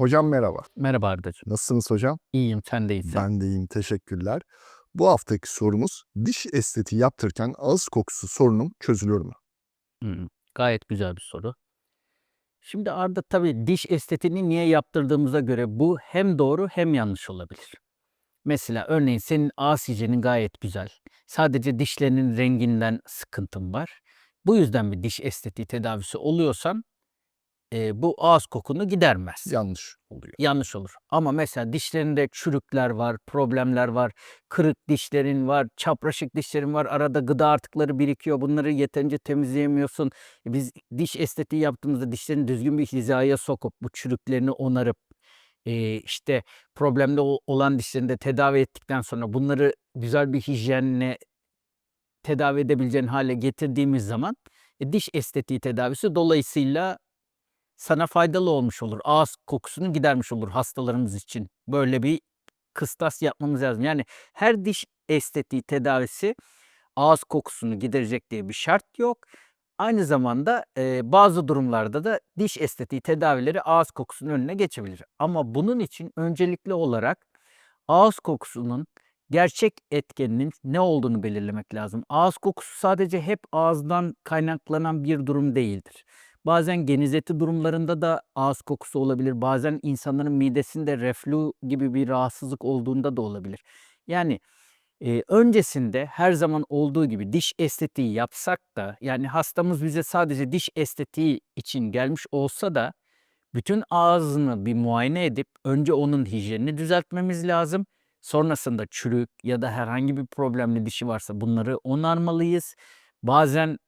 Hocam merhaba. Merhaba Arda'cığım. Nasılsınız hocam? İyiyim, sen de iyisin. Ben de iyiyim, teşekkürler. Bu haftaki sorumuz diş estetiği yaptırırken ağız kokusu sorunum çözülür mü? Hımm, gayet güzel bir soru. Şimdi Arda tabii diş estetiğini niye yaptırdığımıza göre bu hem doğru hem yanlış olabilir. Mesela örneğin senin ağız hijyenin gayet güzel. Sadece dişlerinin renginden sıkıntın var. Bu yüzden bir diş estetiği tedavisi oluyorsan, eee, bu ağız kokunu gidermez. Yanlış oluyor. Yanlış olur. Ama mesela dişlerinde çürükler var, problemler var, kırık dişlerin var, çapraşık dişlerin var, arada gıda artıkları birikiyor. Bunları yeterince temizleyemiyorsun. E, Biz diş estetiği yaptığımızda dişlerini düzgün bir hizaya sokup bu çürüklerini onarıp eee, işte problemli olan dişlerini de tedavi ettikten sonra bunları güzel bir hijyenle tedavi edebileceğin hale getirdiğimiz zaman e, diş estetiği tedavisi dolayısıyla sana faydalı olmuş olur. Ağız kokusunu gidermiş olur hastalarımız için. Böyle bir kıstas yapmamız lazım. Yani her diş estetiği tedavisi ağız kokusunu giderecek diye bir şart yok. Aynı zamanda eee, bazı durumlarda da diş estetiği tedavileri ağız kokusunun önüne geçebilir. Ama bunun için öncelikli olarak ağız kokusunun gerçek etkeninin ne olduğunu belirlemek lazım. Ağız kokusu sadece hep ağızdan kaynaklanan bir durum değildir. Bazen genizeti durumlarında da ağız kokusu olabilir. Bazen insanların midesinde reflü gibi bir rahatsızlık olduğunda da olabilir. Yani Eee, öncesinde her zaman olduğu gibi diş estetiği yapsak da yani hastamız bize sadece diş estetiği için gelmiş olsa da bütün ağzını bir muayene edip önce onun hijyenini düzeltmemiz lazım. Sonrasında çürük ya da herhangi bir problemli dişi varsa bunları onarmalıyız. Bazen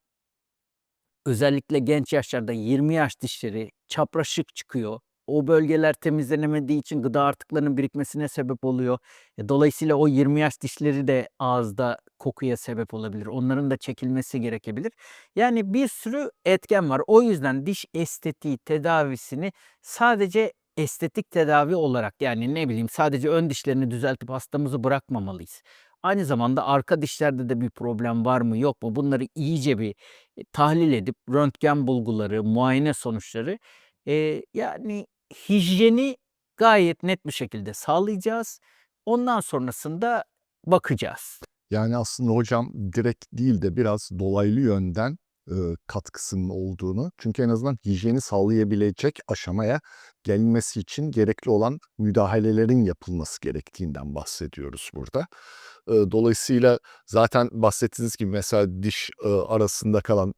özellikle genç yaşlarda 20 yaş dişleri çapraşık çıkıyor. O bölgeler temizlenemediği için gıda artıklarının birikmesine sebep oluyor. E, dolayısıyla o 20 yaş dişleri de ağızda kokuya sebep olabilir. Onların da çekilmesi gerekebilir. Yani bir sürü etken var. O yüzden diş estetiği tedavisini sadece estetik tedavi olarak yani ne bileyim sadece ön dişlerini düzeltip hastamızı bırakmamalıyız. Aynı zamanda arka dişlerde de bir problem var mı yok mu bunları iyice bir e, tahlil edip röntgen bulguları, muayene sonuçları e, yani hijyeni gayet net bir şekilde sağlayacağız. Ondan sonrasında bakacağız. Yani aslında hocam direkt değil de biraz dolaylı yönden katkısının olduğunu çünkü en azından hijyeni sağlayabilecek aşamaya gelinmesi için gerekli olan müdahalelerin yapılması gerektiğinden bahsediyoruz burada. Dolayısıyla zaten bahsettiğiniz gibi mesela diş arasında kalan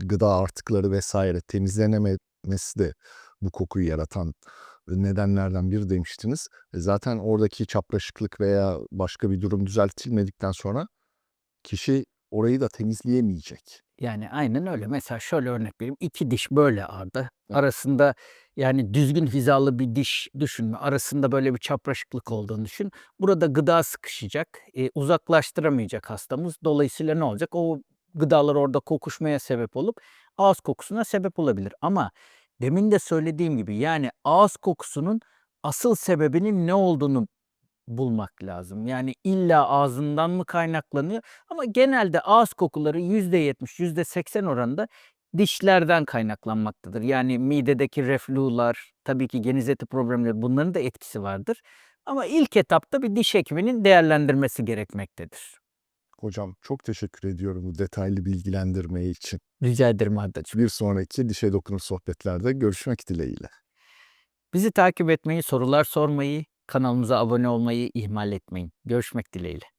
gıda artıkları vesaire temizlenememesi de bu kokuyu yaratan nedenlerden biri demiştiniz. E, Zaten oradaki çapraşıklık veya başka bir durum düzeltilmedikten sonra kişi orayı da temizleyemeyecek. Yani aynen öyle. Mesela şöyle örnek vereyim. İki diş böyle Arda. Evet. Arasında yani düzgün hizalı bir diş düşünme. Arasında böyle bir çapraşıklık olduğunu düşün. Burada gıda sıkışacak. e, uzaklaştıramayacak hastamız. Dolayısıyla ne olacak? O gıdalar orada kokuşmaya sebep olup ağız kokusuna sebep olabilir. Ama demin de söylediğim gibi yani ağız kokusunun asıl sebebinin ne olduğunu bulmak lazım. Yani illa ağzından mı kaynaklanıyor? Ama genelde ağız kokuları %70, %80 oranında dişlerden kaynaklanmaktadır. Yani midedeki reflular, tabii ki genizeti problemleri bunların da etkisi vardır. Ama ilk etapta bir diş hekiminin değerlendirmesi gerekmektedir. Hocam çok teşekkür ediyorum bu detaylı bilgilendirme için. Rica ederim Arda'cığım. Bir sonraki dişe dokunur sohbetlerde görüşmek dileğiyle. Bizi takip etmeyi, sorular sormayı, kanalımıza abone olmayı ihmal etmeyin. Görüşmek dileğiyle.